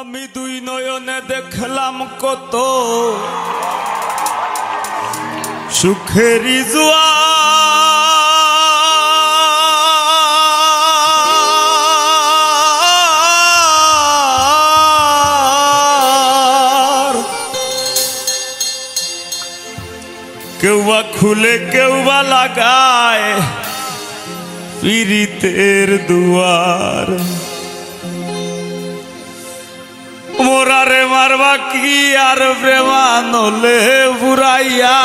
আমি দুই নয়নে দেখলাম কত সুখেরি জোয়ার। কেউ বা খুলে কেউ বা লাগায়, পীড়িতের দুয়ার। মোরারে মারবা কি আর প্রেমানলে বুড়াইয়া।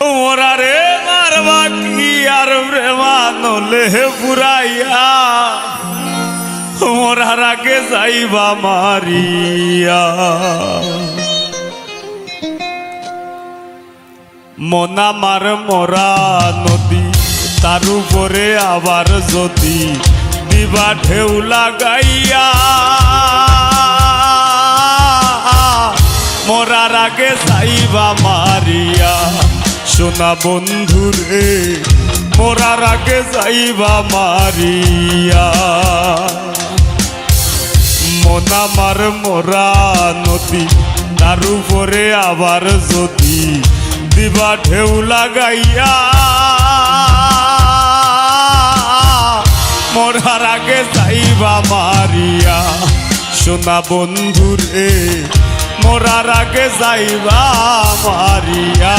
মোরারে মারবা কি আর প্রেমানলে বুড়াইয়া। মোরার আগে যাইবা মারিয়া। মনামার মরা নদী, তার উপরে আবার যদি দিবা ঢেউ লাগাইয়া। মরার আগে যাইবা মারিয়া। সোনা বন্ধুরে মরার আগে যাইবা মারিয়া। মনামার মোরা নদী, তার উপরে আবার যদি দিবা ঢেউ লাগাইয়া। মরার আগে যাইবা মারিয়া। সোনা বন্ধুরে মরার আগে যাইবা মারিয়া।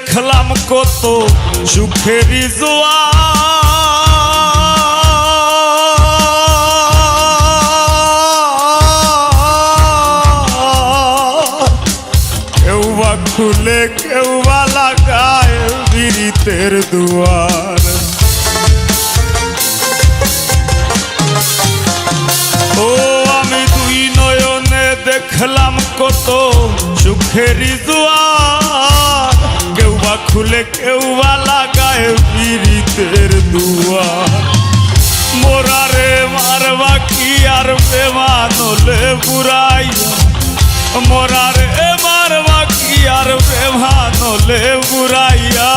দেখলাম কত সুখেরই জোয়ার। খুলে কেউ লাগায় পীড়িতের দুয়ার মোরারে মারবা কি আর বেমানলে বুড়াইয়া। মোরারে মারবা কি আর বেমানলে বুড়াইয়া।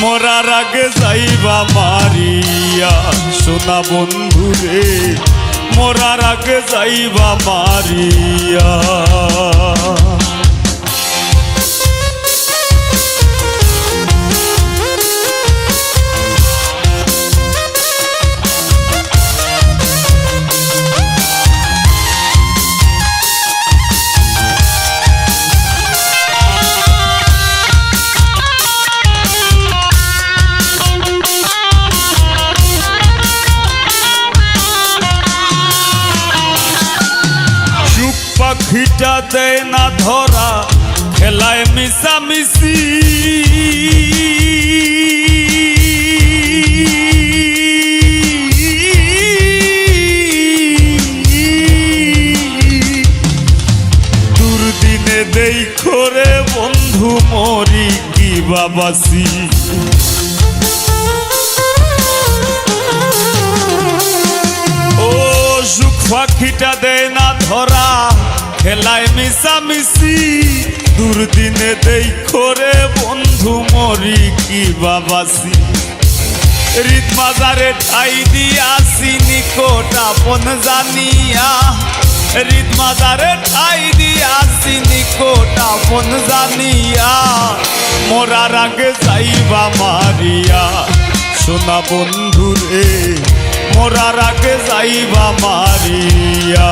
মোরার আগে যাইবা মারিয়া। সোনা বন্ধুরে, মোরার আগে যাইবা মারিয়া। পাখিটা দেয় না ধরা, খেলায় মিশামিশি। দুর্দিনে দেই করে বন্ধু মরি কি বাবাসি। ও সুখ পাখিটা ধরা খেলায় মিশামিশি, দুর্দিনে দেই করে বন্ধু, মরি কি বাবাসি। হৃদ মাজারে ঠাই দিয়াছি নিকট আপন জানিয়া। হৃদ মাজারে ঠাই দিয়াছি নিকট আপন জানিয়া। মোরার আগে যাইবা মারিয়া। সোনা বন্ধুরে মোরার আগে যাইবা মারিয়া।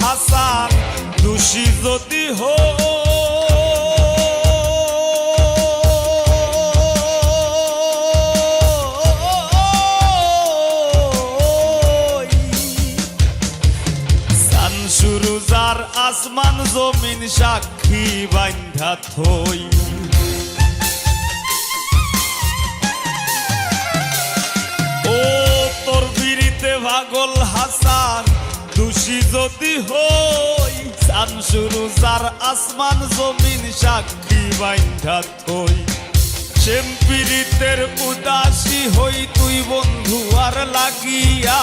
হাসান দোষী যদি হো আসমান জমিন সাক্ষী বান্ধা থই। ও তোর বিড়িতে ভাগল হাসান দোষী যদি হই সান শুরু যার আসমান জমিন সাক্ষী বান্ধা থই। সেম্পিরিতের উদাসী হই তুই বন্ধু আর লাগিয়া।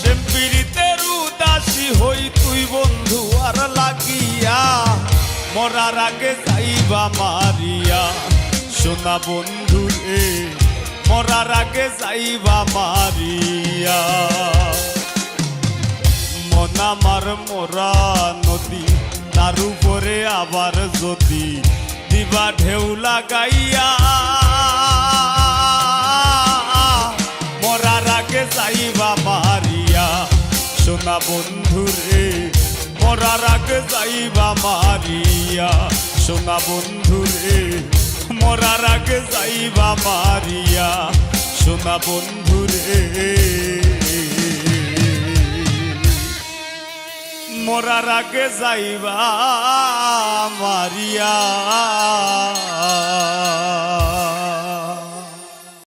সেম্পিরিতের উদাসী হই তুই বন্ধু আর লাগিয়া। মরার আগে যাইবা মারিয়া। সোনা বন্ধু রে মরার আগে যাইবা মারিয়া। মনামার মোরা নদী, তার উপরে আবার যদি দিবা ঢেউ লাগাইয়া। মরার আগে যাইবা মারিয়া। সোনা বন্ধু রে, মরার আগে যাইবা মারিয়া। সোনা বন্ধু রে, মরার আগে যাইবা মারিয়া। সোনা বন্ধু মরার আগে যাইবা মারিয়া।